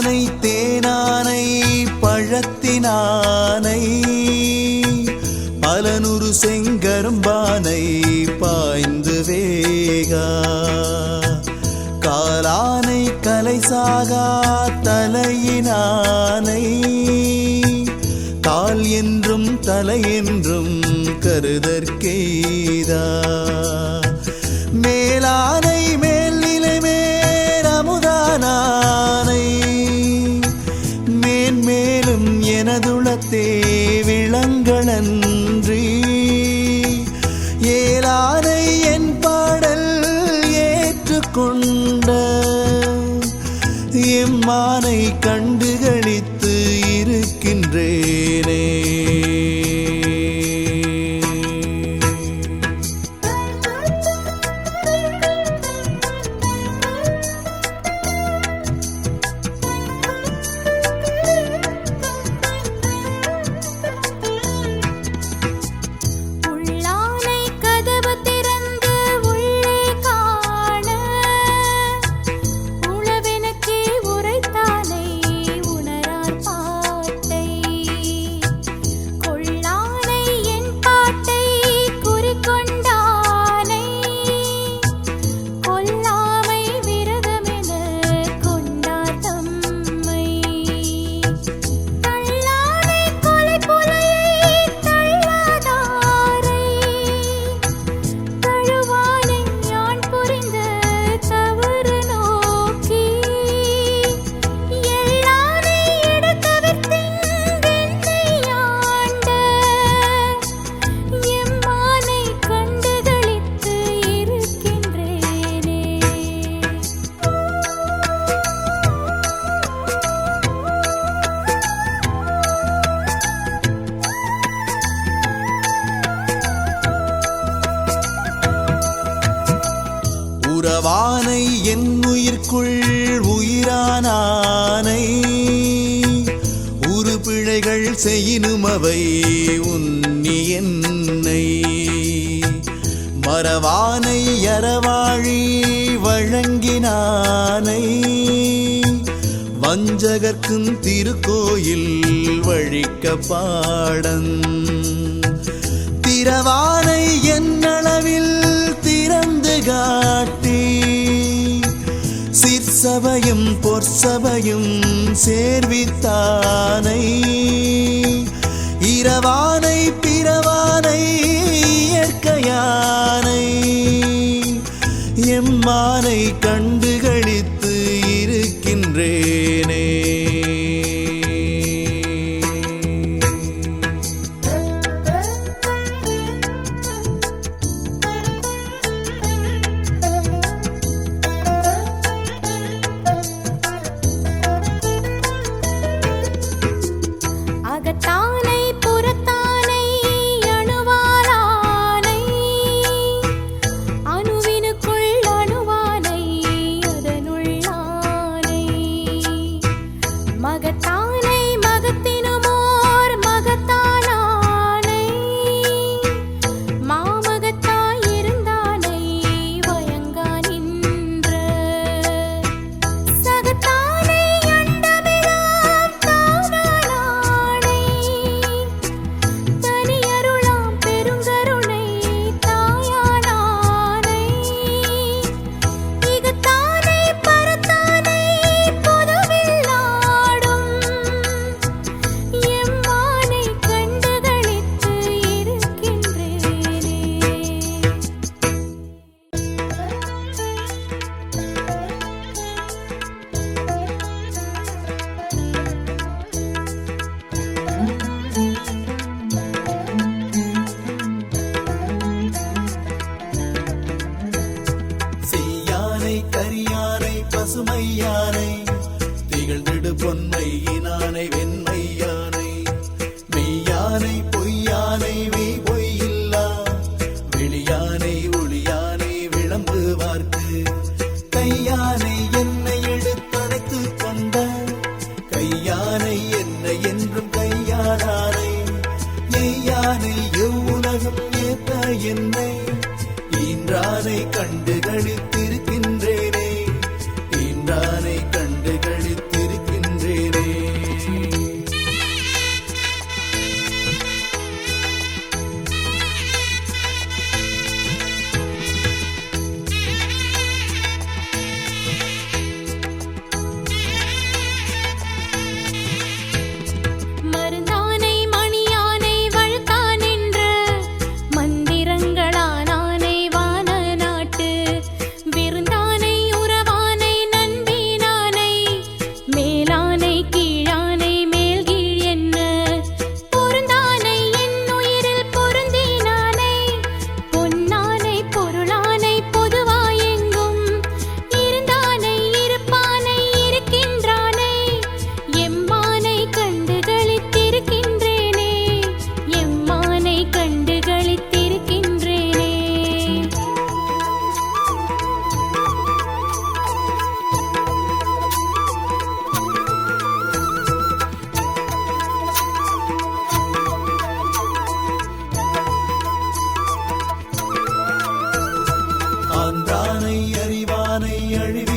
பாலானை தேனானை பழத்தினானை. பலனுரு செங்கரும்பானை பாய்ந்து வேகா. காலானை கலைசாகா தலையினானை. கால் என்றும் தலை என்றும் கருதற்கெய்தா மேலான உறவானை என் உயிர்க்குள் உயிரானானை. உரு பிழைகள் செய்யினும் அவை உன்னி என்னை. மரவானை அறவாழி வழங்கினானை. வஞ்சகர்க்கும் திருக்கோயில் வழிக்க பாடன். திரவானை என்னளவில் திறந்து காட்ட சிற்சபையும் பொற்சபையும் சேர்வித்தானை இரவானை que estamos. பொன்மையினானை வெண்மையானை மெய்யானை பொய்யானை மெய் பொய்யில்லா வெளியானை ஒளியானை விளம்பு வார்க்கு. கையானை என்னை எடுத்தடைத்து கொண்ட. கையானை என்னை என்றும் கையானானை மெய்யானை எவ்வுலகம் ஏத்த என்னை. ஈன்றானை கண்டு கழித்து அழிவு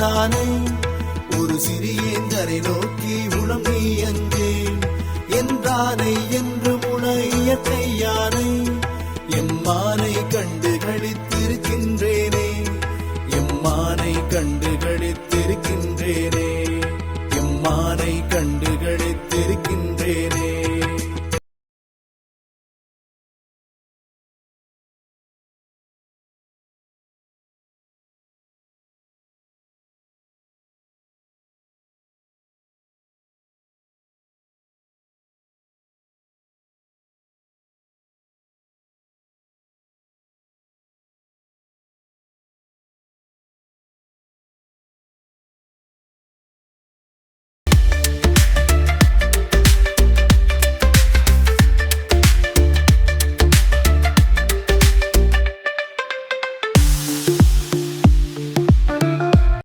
நானே ஒரு சிறியேந்தரை நோக்கி உளம் நீ அங்கே என்றானை என்று முனையத்தை யானை எம்மானை கண்டு கழித்திருக்கின்றேனே எம்மானை கண்டு கழித்திருக்கின்றேனே எம்மானை கண்டு கழித்திருக்கின்றேனே